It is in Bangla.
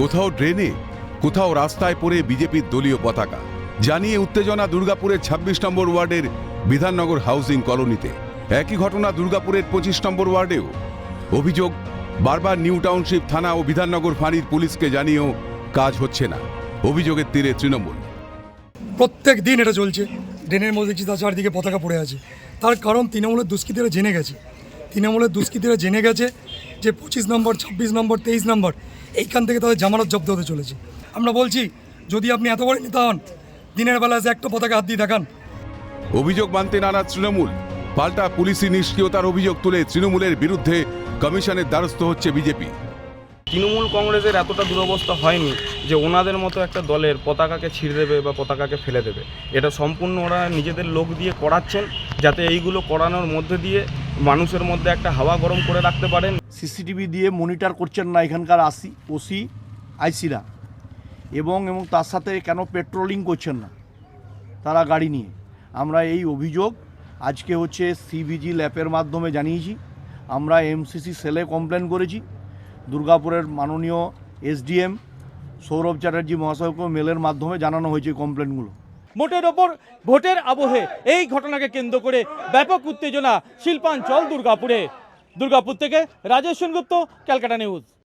কোথাও ড্রেনে, কোথাও রাস্তায় পড়ে বিজেপির দলীয় পতাকা। জানিয়ে উত্তেজনা দুর্গাপুরের ২৬ নম্বর ওয়ার্ডের বিধাননগর হাউজিং কলোনিতে। একই ঘটনা দুর্গাপুরের পঁচিশ নম্বর ওয়ার্ডেও। অভিযোগ, বারবার নিউ টাউনশিপ থানা ও বিধাননগর ফাঁড়ির পুলিশকে জানিয়েও কাজ হচ্ছে না। অভিযোগের তীরে তৃণমূল। প্রত্যেক দিন এটা চলছে। ড্রেনের মধ্যে দেখছি চারদিকে পতাকা পড়ে আছে। তার কারণ তৃণমূলের দুষ্কৃতীরা জেনে গেছে। তৃণমূলের দুষ্কৃতীরা জেনে গেছে। যে পঁচিশ নম্বর ছাব্বিশ নম্বর তেইশ নম্বর এইখান থেকে তাদের জামানত জব্দ হতে চলেছে। আমরা বলছি যদি আপনি এত বড় নেতা হন দিনের বেলা একটা পতাকা হাত দিয়ে দেখান। অভিযোগ মানতে নারাজ তৃণমূল। পাল্টা পুলিশি নিষ্ক্রিয়তার অভিযোগ তুলে তৃণমূলের বিরুদ্ধে কমিশনের দ্বারস্থ হচ্ছে বিজেপি। তৃণমূল কংগ্রেসের এতটা দুরবস্থা হয়নি যে ওনাদের মতো একটা দলের পতাকাকে ছিঁড়ে দেবে বা পতাকাকে ফেলে দেবে। এটা সম্পূর্ণ ওরা নিজেদের লোক দিয়ে করাচ্ছেন যাতে এইগুলো করানোর মধ্যে দিয়ে মানুষের মধ্যে একটা হাওয়া গরম করে রাখতে পারেন। সিসিটিভি দিয়ে মনিটর করছেন না এখানকার আসি, ওসি, আইসিরা। এবং এবং তার সাথে কেন পেট্রোলিং করছেন না? তারা গাড়ি নিয়ে। আমরা এই অভিযোগ আজকে হচ্ছে সিবিজি ল্যাপের মাধ্যমে জানিয়েছি। আমরা এমসিসি সেলে কমপ্লেন করেছি। দুর্গাপুরের মাননীয় এসডিএম সৌরভ চ্যাটার্জি মহাশয়কে মেলের মাধ্যমে জানানো হয়েছে কমপ্লেনগুলো মোটের ওপর ভোটের আবহে এই ঘটনাকে কেন্দ্র করে ব্যাপক উত্তেজনা, শিল্পাঞ্চল দুর্গাপুরে। দুর্গাপুর থেকে রাজেশ সেনগুপ্ত, ক্যালকাটা নিউজ।